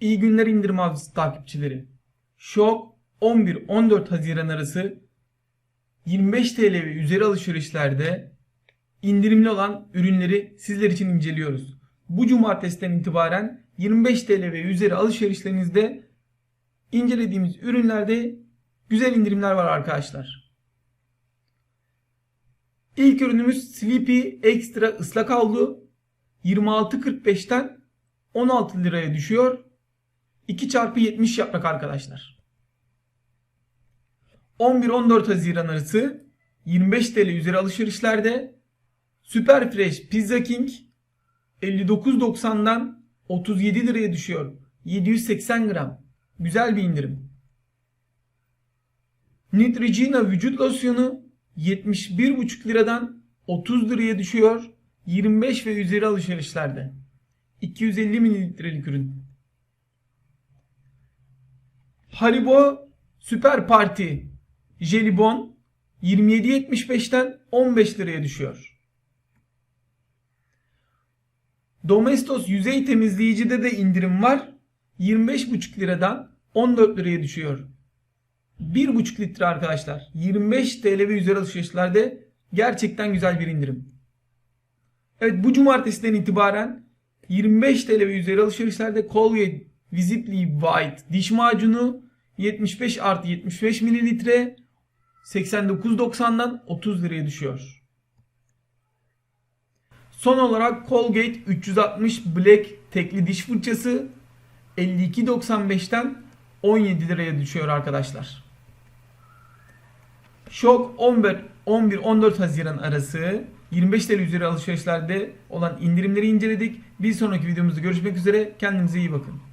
İyi günler indirim avcısı takipçileri. Şok 11-14 Haziran arası 25 TL ve üzeri alışverişlerde indirimli olan ürünleri sizler için inceliyoruz. Bu cumartesiden itibaren 25 TL ve üzeri alışverişlerinizde incelediğimiz ürünlerde güzel indirimler var arkadaşlar. İlk ürünümüz Sleepy Extra ıslak havlu 26.45'ten 16 liraya düşüyor. 2 çarpı 70 yaprak arkadaşlar. 11-14 Haziran arası 25 TL üzeri alışverişlerde Super Fresh Pizza King 59.90'dan 37 liraya düşüyor. 780 gram. Güzel bir indirim. Neutrogena vücut losyonu 71,5 liradan 30 liraya düşüyor. 25 ve üzeri alışverişlerde. 250 mililitrelik ürün. Haribo Süper Parti Jelibon 27.75'ten 15 liraya düşüyor. Domestos yüzey temizleyicide de indirim var. 25,5 liradan 14 liraya düşüyor. 1,5 litre arkadaşlar. 25 TL ve üzeri alışverişlerde gerçekten güzel bir indirim. Evet bu cumartesiden itibaren 25 TL ve üzeri alışverişlerde Colgate Visibly White diş macunu 75 artı 75 mililitre 89.90'dan 30 liraya düşüyor. Son olarak Colgate 360 Black tekli diş fırçası 52.95'ten 17 liraya düşüyor arkadaşlar. Şok 11 11-14 Haziran arası 25 TL üzeri alışverişlerde olan indirimleri inceledik. Bir sonraki videomuzda görüşmek üzere. Kendinize iyi bakın.